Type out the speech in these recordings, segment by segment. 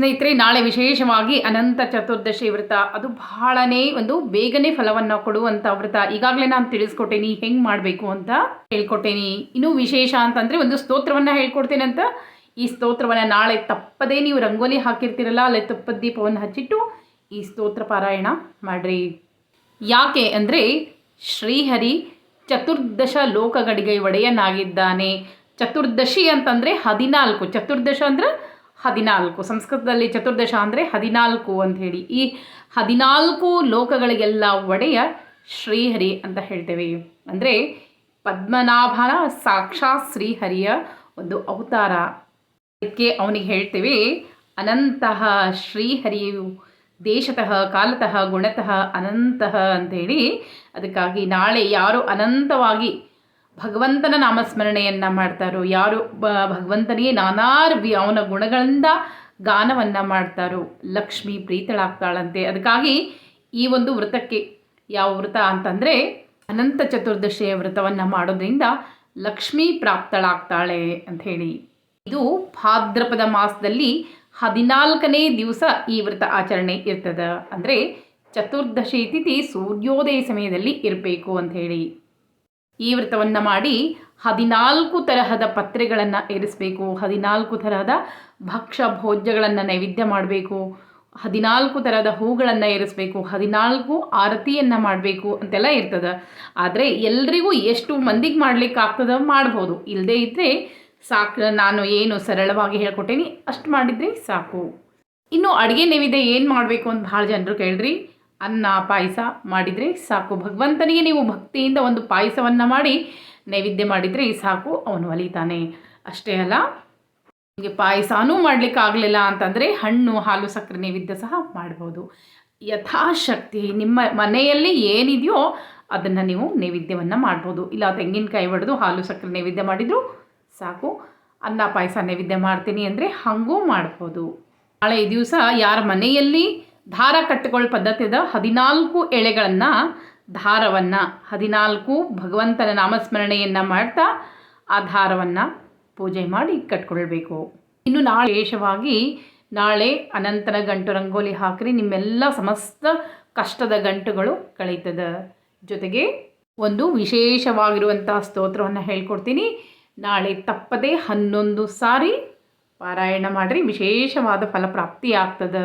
ಸ್ನೇಹಿತರೆ, ನಾಳೆ ವಿಶೇಷವಾಗಿ ಅನಂತ ಚತುರ್ದಶಿ ವ್ರತ. ಅದು ಬಹಳನೇ ಒಂದು ಬೇಗನೆ ಫಲವನ್ನು ಕೊಡುವಂಥ ವ್ರತ. ಈಗಾಗಲೇ ನಾನು ತಿಳಿಸ್ಕೊಟ್ಟೇನಿ, ಹೆಂಗೆ ಮಾಡಬೇಕು ಅಂತ ಹೇಳ್ಕೊಟ್ಟೇನಿ. ಇನ್ನೂ ವಿಶೇಷ ಅಂತಂದರೆ ಒಂದು ಸ್ತೋತ್ರವನ್ನು ಹೇಳ್ಕೊಡ್ತೇನೆ ಅಂತ. ಈ ಸ್ತೋತ್ರವನ್ನು ನಾಳೆ ತಪ್ಪದೇ ನೀವು ರಂಗೋಲಿ ಹಾಕಿರ್ತೀರಲ್ಲ, ಅಲ್ಲೇ ತುಪ್ಪದ ದೀಪವನ್ನು ಹಚ್ಚಿಟ್ಟು ಈ ಸ್ತೋತ್ರ ಪಾರಾಯಣ ಮಾಡಿರಿ. ಯಾಕೆ ಅಂದರೆ ಶ್ರೀಹರಿ ಚತುರ್ದಶ ಲೋಕಗಳಿಗೆ ಒಡೆಯನಾಗಿದ್ದಾನೆ. ಚತುರ್ದಶಿ ಅಂತಂದರೆ ಹದಿನಾಲ್ಕು. ಚತುರ್ದಶ ಅಂದರೆ ಹದಿನಾಲ್ಕು, ಸಂಸ್ಕೃತದಲ್ಲಿ ಚತುರ್ದಶ ಅಂದರೆ ಹದಿನಾಲ್ಕು ಅಂತ ಹೇಳಿ. ಈ ಹದಿನಾಲ್ಕು ಲೋಕಗಳಿಗೆಲ್ಲ ಒಡೆಯ ಶ್ರೀಹರಿ ಅಂತ ಹೇಳ್ತೇವೆ. ಅಂದರೆ ಪದ್ಮನಾಭನ ಸಾಕ್ಷಾತ್ ಶ್ರೀಹರಿಯ ಒಂದು ಅವತಾರ. ಅದಕ್ಕೆ ಅವನಿಗೆ ಹೇಳ್ತೇವೆ, ಅನಂತಃ ಶ್ರೀಹರಿಯು ದೇಶತಃ, ಕಾಲತಃ, ಗುಣತಃ ಅನಂತಃ ಅಂಥೇಳಿ ಅದಕ್ಕಾಗಿ ನಾಳೆ ಯಾರು ಅನಂತವಾಗಿ ಭಗವಂತನ ನಾಮಸ್ಮರಣೆಯನ್ನು ಮಾಡ್ತಾರೋ, ಯಾರು ಬ, ಭಗವಂತನಿಗೆ ನಾನಾ ಅವನ ಗುಣಗಳಿಂದ ಗಾನವನ್ನು ಮಾಡ್ತಾರೋ, ಲಕ್ಷ್ಮಿ ಪ್ರೀತಳಾಗ್ತಾಳಂತೆ. ಅದಕ್ಕಾಗಿ ಈ ಒಂದು ವ್ರತಕ್ಕೆ ಯಾವ ವ್ರತ ಅಂತಂದರೆ ಅನಂತ ಚತುರ್ದಶಿಯ ವ್ರತವನ್ನು ಮಾಡೋದ್ರಿಂದ ಲಕ್ಷ್ಮೀ ಪ್ರಾಪ್ತಳಾಗ್ತಾಳೆ ಅಂತ ಹೇಳಿ. ಇದು ಭಾದ್ರಪದ ಮಾಸದಲ್ಲಿ ಹದಿನಾಲ್ಕನೇ ದಿವಸ ಈ ವ್ರತ ಆಚರಣೆ ಇರ್ತದೆ. ಅಂದರೆ ಚತುರ್ದಶಿ ತಿಥಿ ಸೂರ್ಯೋದಯ ಸಮಯದಲ್ಲಿ ಇರಬೇಕು ಅಂಥೇಳಿ ಈ ವ್ರತವನ್ನು ಮಾಡಿ ಹದಿನಾಲ್ಕು ತರಹದ ಪತ್ರೆಗಳನ್ನು ಏರಿಸಬೇಕು. ಹದಿನಾಲ್ಕು ತರಹದ ಭಕ್ಷ್ಯ ಭೋಜ್ಯಗಳನ್ನು ನೈವೇದ್ಯ ಮಾಡಬೇಕು. ಹದಿನಾಲ್ಕು ಥರದ ಹೂಗಳನ್ನು ಏರಿಸಬೇಕು. ಹದಿನಾಲ್ಕು ಆರತಿಯನ್ನು ಮಾಡಬೇಕು ಅಂತೆಲ್ಲ ಇರ್ತದೆ. ಆದರೆ ಎಲ್ರಿಗೂ ಎಷ್ಟು ಮಂದಿಗೆ ಮಾಡ್ಲಿಕ್ಕೆ ಆಗ್ತದೆ ಮಾಡ್ಬೋದು. ಇಲ್ಲದೇ ಇದ್ದರೆ ಸಾಕು, ನಾನು ಏನು ಸರಳವಾಗಿ ಹೇಳ್ಕೊಟ್ಟೇನಿ, ಅಷ್ಟು ಮಾಡಿದರೆ ಸಾಕು. ಇನ್ನು ಅಡುಗೆ ನೈವೇದ್ಯ ಏನು ಮಾಡಬೇಕು ಅಂತ ಭಾಳ ಜನರು ಕೇಳ್ರಿ. ಅನ್ನ, ಪಾಯಸ ಮಾಡಿದರೆ ಸಾಕು. ಭಗವಂತನಿಗೆ ನೀವು ಭಕ್ತಿಯಿಂದ ಒಂದು ಪಾಯಸವನ್ನು ಮಾಡಿ ನೈವೇದ್ಯ ಮಾಡಿದರೆ ಸಾಕು, ಅವನು ಒಲಿತಾನೆ ಅಷ್ಟೇ ಅಲ್ಲ, ನಿಮಗೆ ಪಾಯಸನೂ ಮಾಡ್ಲಿಕ್ಕೆ ಆಗಲಿಲ್ಲ ಅಂತಂದರೆ ಹಣ್ಣು, ಹಾಲು, ಸಕ್ಕರೆ ನೈವೇದ್ಯ ಸಹ ಮಾಡ್ಬೋದು. ಯಥಾಶಕ್ತಿ ನಿಮ್ಮ ಮನೆಯಲ್ಲಿ ಏನಿದೆಯೋ ಅದನ್ನು ನೀವು ನೈವೇದ್ಯವನ್ನು ಮಾಡ್ಬೋದು. ಇಲ್ಲ, ತೆಂಗಿನಕಾಯಿ ಹೊಡೆದು ಹಾಲು, ಸಕ್ಕರೆ ನೈವೇದ್ಯ ಮಾಡಿದರೂ ಸಾಕು. ಅನ್ನ, ಪಾಯಸ ನೈವೇದ್ಯ ಮಾಡ್ತೀನಿ ಅಂದರೆ ಹಾಗೂ ಮಾಡ್ಬೋದು. ನಾಳೆ ದಿವಸ ಯಾರ ಮನೆಯಲ್ಲಿ ದಾರ ಕಟ್ಟಿಕೊಳ್ಳೋ ಪದ್ಧತಿ ಅದ ಹದಿನಾಲ್ಕು ಎಳೆಗಳನ್ನು ದಾರವನ್ನು ಹದಿನಾಲ್ಕು ಭಗವಂತನ ನಾಮಸ್ಮರಣೆಯನ್ನು ಮಾಡ್ತಾ ಆ ದಾರವನ್ನು ಪೂಜೆ ಮಾಡಿ ಕಟ್ಕೊಳ್ಬೇಕು. ಇನ್ನು ನಾಳೆ ವಿಶೇಷವಾಗಿ ನಾಳೆ ಅನಂತನ ಗಂಟು ರಂಗೋಲಿ ಹಾಕ್ರಿ, ನಿಮ್ಮೆಲ್ಲ ಸಮಸ್ತ ಕಷ್ಟದ ಗಂಟುಗಳು ಕಳೀತದೆ. ಜೊತೆಗೆ ಒಂದು ವಿಶೇಷವಾಗಿರುವಂತಹ ಸ್ತೋತ್ರವನ್ನು ಹೇಳ್ಕೊಡ್ತೀನಿ. ನಾಳೆ ತಪ್ಪದೇ ಹನ್ನೊಂದು ಸಾರಿ ಪಾರಾಯಣ ಮಾಡಿರಿ, ವಿಶೇಷವಾದ ಫಲಪ್ರಾಪ್ತಿ ಆಗ್ತದೆ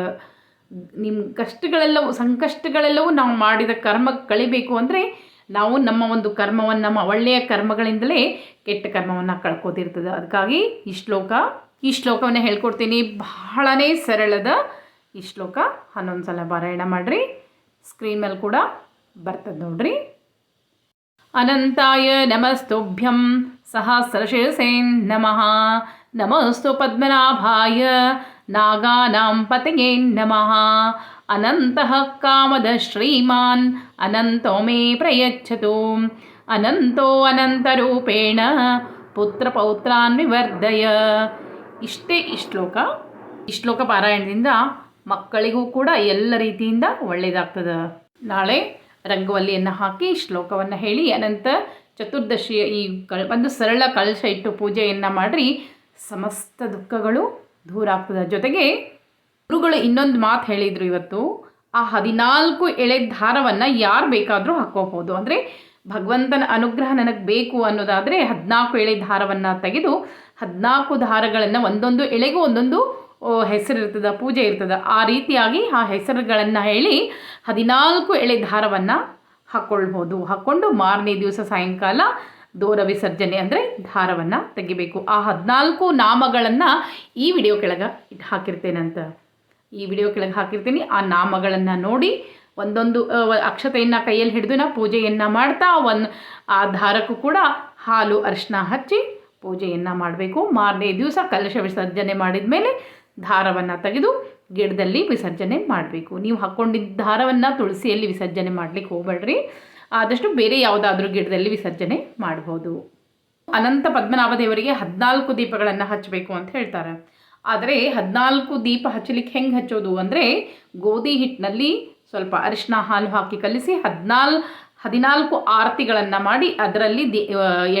ನಿಮ್ಮ ಕಷ್ಟಗಳೆಲ್ಲವೂ ಸಂಕಷ್ಟಗಳೆಲ್ಲವೂ ನಾವು ಮಾಡಿದ ಕರ್ಮ ಕಳಿಬೇಕು ಅಂದರೆ ನಾವು ನಮ್ಮ ಒಂದು ಕರ್ಮವನ್ನು, ನಮ್ಮ ಒಳ್ಳೆಯ ಕರ್ಮಗಳಿಂದಲೇ ಕೆಟ್ಟ ಕರ್ಮವನ್ನು ಕಳ್ಕೋತಿರ್ತದೆ. ಅದಕ್ಕಾಗಿ ಈ ಶ್ಲೋಕ, ಈ ಶ್ಲೋಕವನ್ನು ಹೇಳ್ಕೊಡ್ತೀನಿ. ಬಹಳನೇ ಸರಳದ ಈ ಶ್ಲೋಕ. ಹನ್ನೊಂದು ಸಲ ಪಾರಾಯಣ ಮಾಡಿರಿ. ಸ್ಕ್ರೀನ್ ಮೇಲೆ ಕೂಡ ಬರ್ತದೆ ನೋಡ್ರಿ. ಅನಂತಾಯ ನಮಸ್ತುಭ್ಯಂ ಸಹಸ್ರಶಿರಸೇನ್ ನಮಃ. ನಮಸ್ತು ಪದ್ಮನಾಭಾಯ. ನಾಗಾನಾಂ ಪತಯೇ ನಮಃ ಅನಂತಃ ಕಾಮದ ಶ್ರೀಮಾನ್ ಮೇ ಪ್ರಯಚ್ಛತು ಅನಂತೋ ಅನಂತರೂಪೇಣ ಪುತ್ರಪೌತ್ರಾನ್ ವಿವರ್ಧಯ ಇಷ್ಟೇ ಈ ಶ್ಲೋಕ ಈ ಶ್ಲೋಕ ಪಾರಾಯಣದಿಂದ ಮಕ್ಕಳಿಗೂ ಕೂಡ ಎಲ್ಲ ರೀತಿಯಿಂದ ಒಳ್ಳೆಯದಾಗ್ತದೆ ನಾಳೆ ರಂಗವಲ್ಲಿಯನ್ನು ಹಾಕಿ ಶ್ಲೋಕವನ್ನು ಹೇಳಿ ಅನಂತ ಚತುರ್ದಶಿಯ ಈ ಕಳ್, ಒಂದು ಸರಳ ಕಳಶ ಇಟ್ಟು ಪೂಜೆಯನ್ನು ಮಾಡಿರಿ. ಸಮಸ್ತ ದುಃಖಗಳು ದೂರ ಆಗ್ತದೆ. ಜೊತೆಗೆ ಗುರುಗಳು ಇನ್ನೊಂದು ಮಾತು ಹೇಳಿದರು ಇವತ್ತು, ಆ ಹದಿನಾಲ್ಕು ಎಳೆ ದಾರವನ್ನು ಯಾರು ಬೇಕಾದರೂ ಹಾಕ್ಕೋಬೋದು. ಅಂದರೆ ಭಗವಂತನ ಅನುಗ್ರಹ ನನಗೆ ಬೇಕು ಅನ್ನೋದಾದರೆ ಹದಿನಾಲ್ಕು ಎಳೆ ದಾರವನ್ನು ತೆಗೆದು ಹದಿನಾಲ್ಕು ದಾರಗಳನ್ನು ಒಂದೊಂದು ಎಳೆಗೂ ಒಂದೊಂದು ಹೆಸರು ಇರ್ತದೆ, ಪೂಜೆ ಇರ್ತದೆ. ಆ ರೀತಿಯಾಗಿ ಆ ಹೆಸರುಗಳನ್ನು ಹೇಳಿ ಹದಿನಾಲ್ಕು ಎಳೆ ದಾರವನ್ನು ಹಾಕ್ಕೊಳ್ಬೋದು ಹಾಕ್ಕೊಂಡು ಮಾರನೇ ದಿವಸ ಸಾಯಂಕಾಲ ದೂರ ವಿಸರ್ಜನೆ ಅಂದರೆ ದಾರವನ್ನು ತೆಗಿಬೇಕು. ಆ ಹದಿನಾಲ್ಕು ನಾಮಗಳನ್ನು ಈ ವಿಡಿಯೋ ಕೆಳಗೆ ಇಟ್ಟು ಹಾಕಿರ್ತೇನಂತ. ಈ ವಿಡಿಯೋ ಕೆಳಗೆ ಹಾಕಿರ್ತೀನಿ. ಆ ನಾಮಗಳನ್ನು ನೋಡಿ ಒಂದೊಂದು ಅಕ್ಷತೆಯನ್ನು ಕೈಯಲ್ಲಿ ಹಿಡಿದು ನಾವು ಪೂಜೆಯನ್ನು ಮಾಡ್ತಾ ಒಂದು, ಆ ದಾರಕ್ಕೂ ಕೂಡ ಹಾಲು ಅರಿಶಿನ ಹಚ್ಚಿ ಪೂಜೆಯನ್ನು ಮಾಡಬೇಕು. ಮಾರನೇ ದಿವಸ ಕಲಶ ವಿಸರ್ಜನೆ ಮಾಡಿದ ಮೇಲೆ ದಾರವನ್ನು ತೆಗೆದು ಗಿಡದಲ್ಲಿ ವಿಸರ್ಜನೆ ಮಾಡಬೇಕು. ನೀವು ಹಾಕ್ಕೊಂಡಿದ್ದ ದಾರವನ್ನು ತುಳಸಿಯಲ್ಲಿ ವಿಸರ್ಜನೆ ಮಾಡಲಿಕ್ಕೆ ಹೋಗ್ಬೇಡ್ರಿ. ಆದಷ್ಟು ಬೇರೆ ಯಾವುದಾದ್ರೂ ಗಿಡದಲ್ಲಿ ವಿಸರ್ಜನೆ ಮಾಡ್ಬೋದು. ಅನಂತ ಪದ್ಮನಾಭ ದೇವರಿಗೆ ಹದಿನಾಲ್ಕು ದೀಪಗಳನ್ನು ಹಚ್ಚಬೇಕು ಅಂತ ಹೇಳ್ತಾರೆ. ಆದರೆ ಹದಿನಾಲ್ಕು ದೀಪ ಹಚ್ಚಲಿಕ್ಕೆ ಹೆಂಗೆ ಹಚ್ಚೋದು ಅಂದರೆ ಗೋಧಿ ಹಿಟ್ಟಿನಲ್ಲಿ ಸ್ವಲ್ಪ ಅರಿಶಿನ ಹಾಲು ಹಾಕಿ ಕಲಿಸಿ ಹದಿನಾಲ್, ಹದಿನಾಲ್ಕು ಆರತಿಗಳನ್ನು ಮಾಡಿ ಅದರಲ್ಲಿ ದಿ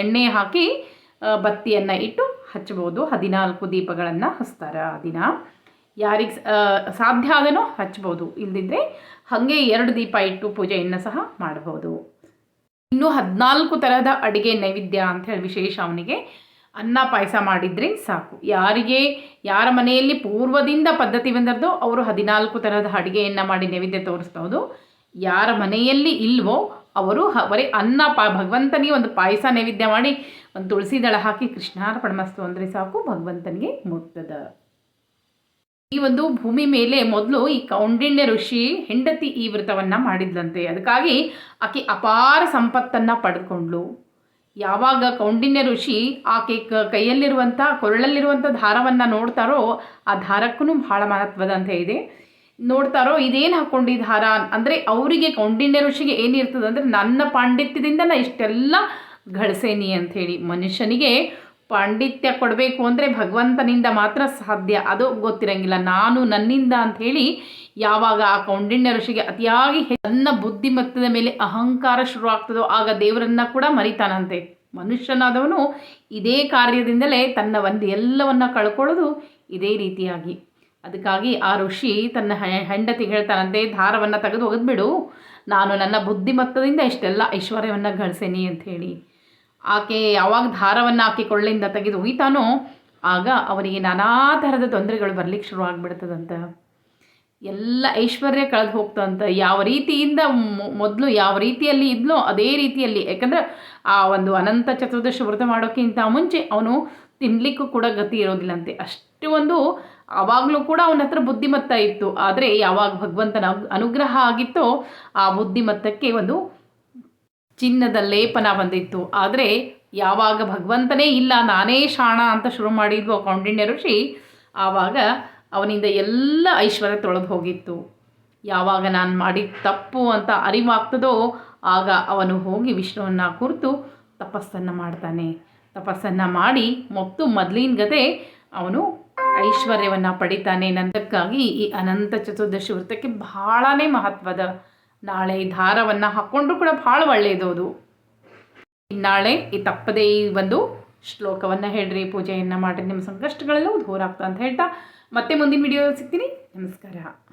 ಎಣ್ಣೆ ಹಾಕಿ ಬತ್ತಿಯನ್ನು ಇಟ್ಟು ಹಚ್ಚಬಹುದು. ಹದಿನಾಲ್ಕು ದೀಪಗಳನ್ನು ಹಚ್ತಾರೆ ಆ ದಿನ. ಯಾರಿಗೆ ಸಾಧ್ಯ ಆಗನೋ ಹಚ್ಬೋದು. ಇಲ್ಲದಿದ್ದರೆ ಹಾಗೆ ಎರಡು ದೀಪ ಇಟ್ಟು ಪೂಜೆಯನ್ನು ಸಹ ಮಾಡ್ಬೋದು. ಇನ್ನು ಹದಿನಾಲ್ಕು ಥರದ ಅಡುಗೆ ನೈವೇದ್ಯ ಅಂತ ಹೇಳಿ ವಿಶೇಷ ಅವನಿಗೆ ಅನ್ನ ಪಾಯಸ ಮಾಡಿದರೆ ಸಾಕು. ಯಾರಿಗೆ, ಯಾರ ಮನೆಯಲ್ಲಿ ಪೂರ್ವದಿಂದ ಪದ್ಧತಿ ಬಂದದ್ದು ಅವರು ಹದಿನಾಲ್ಕು ಥರದ ಅಡುಗೆಯನ್ನು ಮಾಡಿ ನೈವೇದ್ಯ ತೋರಿಸ್ಬೋದು. ಯಾರ ಮನೆಯಲ್ಲಿ ಇಲ್ವೋ ಅವರು ಬರೀ ಅನ್ನ ಪಾ, ಭಗವಂತನಿಗೆ ಒಂದು ಪಾಯಸ ನೈವೇದ್ಯ ಮಾಡಿ ಒಂದು ತುಳಸಿ ದಳ ಹಾಕಿ ಕೃಷ್ಣಾರ್ಪಣಮಸ್ತು ಅಂದರೆ ಸಾಕು, ಭಗವಂತನಿಗೆ ಮುಟ್ತದ ಈ ಒಂದು ಭೂಮಿ ಮೇಲೆ ಮೊದಲು ಈ ಕೌಂಡಿಣ್ಯ ಋಷಿ ಹೆಂಡತಿ ಈ ವ್ರತವನ್ನು ಮಾಡಿದ್ಲಂತೆ. ಅದಕ್ಕಾಗಿ ಆಕೆ ಅಪಾರ ಸಂಪತ್ತನ್ನು ಪಡೆದುಕೊಂಡ್ಳು ಯಾವಾಗ ಕೌಂಡಿನ್ಯ ಋಷಿ ಆಕೆ ಕೈಯಲ್ಲಿರುವಂಥ ಕೊರಳಲ್ಲಿರುವಂಥ ದಾರವನ್ನು ನೋಡ್ತಾರೋ ಆ ದಾರಕ್ಕೂ ಬಹಳ ಮಹತ್ವದಂತೆ ಇದೆ. ನೋಡ್ತಾರೋ ಇದೇನು ಹಾಕ್ಕೊಂಡು ಈ ದಾರ ಅಂದರೆ ಅವರಿಗೆ ಕೌಂಡಿನ್ಯ ಋಷಿಗೆ ಏನಿರ್ತದೆ ಅಂದರೆ ನನ್ನ ಪಾಂಡಿತ್ಯದಿಂದ ನಾ ಇಷ್ಟೆಲ್ಲ ಗಳಿಸೇನಿ ಅಂಥೇಳಿ ಮನುಷ್ಯನಿಗೆ ಪಾಂಡಿತ್ಯ ಕೊಡಬೇಕು ಅಂದರೆ ಭಗವಂತನಿಂದ ಮಾತ್ರ ಸಾಧ್ಯ. ಅದು ಗೊತ್ತಿರಂಗಿಲ್ಲ. ನಾನು ನನ್ನಿಂದ ಅಂಥೇಳಿ ಯಾವಾಗ ಆ ಕೌಂಡಿಣ್ಯ ಋಷಿಗೆ ಅತಿಯಾಗಿ ತನ್ನ ಬುದ್ಧಿಮತ್ತದ ಮೇಲೆ ಅಹಂಕಾರ ಶುರುವಾಗ್ತದೋ ಆಗ ದೇವರನ್ನ ಕೂಡ ಮರಿತಾನಂತೆ. ಮನುಷ್ಯನಾದವನು ಇದೇ ಕಾರ್ಯದಿಂದಲೇ ತನ್ನ ಒಂದು ಎಲ್ಲವನ್ನು ಕಳ್ಕೊಳ್ಳೋದು ಇದೇ ರೀತಿಯಾಗಿ. ಅದಕ್ಕಾಗಿ ಆ ಋಷಿ ತನ್ನ ಹೆಂಡತಿ ಹೇಳ್ತಾನಂತೆ, ಧಾರವನ್ನು ತೆಗೆದು ಒಗೆದ್ಬಿಡು. ನಾನು ನನ್ನ ಬುದ್ಧಿಮತ್ತದಿಂದ ಇಷ್ಟೆಲ್ಲ ಐಶ್ವರ್ಯವನ್ನು ಗಳಿಸೇನಿ ಅಂಥೇಳಿ ಆಕೆ ಯಾವಾಗ ದಾರವನ್ನು ಆಕೆ ಕೊಳ್ಳಿಂದ ತೆಗೆದು ಒಯ್ತಾನೋ ಆಗ ಅವರಿಗೆ ನಾನಾ ಥರದ ತೊಂದರೆಗಳು ಬರ್ಲಿಕ್ಕೆ ಶುರು ಆಗಿಬಿಡ್ತದಂತ. ಎಲ್ಲ ಐಶ್ವರ್ಯ ಕಳೆದು ಹೋಗ್ತಂತ ಯಾವ ರೀತಿಯಿಂದ ಮೊದಲು ಯಾವ ರೀತಿಯಲ್ಲಿ ಇದ್ಲೋ ಅದೇ ರೀತಿಯಲ್ಲಿ. ಯಾಕಂದ್ರೆ ಆ ಒಂದು ಅನಂತ ಚತುರ್ದಶಿ ವ್ರತ ಮಾಡೋಕ್ಕಿಂತ ಮುಂಚೆ ಅವನು ತಿನ್ನಲಿಕ್ಕೂ ಕೂಡ ಗತಿ ಇರೋದಿಲ್ಲಂತೆ. ಅಷ್ಟು ಒಂದು ಆವಾಗಲೂ ಕೂಡ ಅವನ ಹತ್ರ ಬುದ್ಧಿಮತ್ತ ಇತ್ತು. ಆದರೆ ಯಾವಾಗ ಭಗವಂತನ ಅನುಗ್ರಹ ಆಗಿತ್ತೋ ಆ ಬುದ್ಧಿಮತ್ತಕ್ಕೆ ಒಂದು ಚಿನ್ನದ ಲೇಪನ ಬಂದಿತ್ತು. ಆದರೆ ಯಾವಾಗ ಭಗವಂತನೇ ಇಲ್ಲ, ನಾನೇ ಶಾಣ ಅಂತ ಶುರು ಮಾಡಿದ್ವು ಕೌಂಡಿಣ್ಯ ಋಷಿ. ಆವಾಗ ಅವನಿಂದ ಎಲ್ಲ ಐಶ್ವರ್ಯ ತೊಳೆದು ಹೋಗಿತ್ತು. ಯಾವಾಗ ನಾನು ಮಾಡಿದ ತಪ್ಪು ಅಂತ ಅರಿವಾಗ್ತದೋ ಆಗ ಅವನು ಹೋಗಿ ವಿಷ್ಣುವನ್ನು ಕುರಿತು ತಪಸ್ಸನ್ನು ಮಾಡ್ತಾನೆ. ತಪಸ್ಸನ್ನು ಮಾಡಿ ಮೊತ್ತು ಮೊದಲಿನ ಗತೆ ಅವನು ಐಶ್ವರ್ಯವನ್ನು ಪಡಿತಾನೆ. ನಂತಕ್ಕಾಗಿ ಈ ಅನಂತ ಚತುರ್ದಶಿ ವೃತ್ತಕ್ಕೆ ಬಹಳನೇ ಮಹತ್ವದ ನಾಳೆ ದಾರವನ್ನು ಹಾಕ್ಕೊಂಡ್ರೂ ಕೂಡ ಭಾಳ ಒಳ್ಳೆಯದು ಅದು. ನಾಳೆ ಈ ತಪ್ಪದೇ ಈ ಒಂದು ಶ್ಲೋಕವನ್ನು ಹೇಳ್ರಿ, ಪೂಜೆಯನ್ನು ಮಾಡಿರಿ, ನಿಮ್ಮ ಸಂಕಷ್ಟಗಳೆಲ್ಲ ದೂರ ಆಗ್ತಾ ಅಂತ ಹೇಳ್ತಾ ಮತ್ತೆ ಮುಂದಿನ ವಿಡಿಯೋ ಸಿಗ್ತೀನಿ. ನಮಸ್ಕಾರ.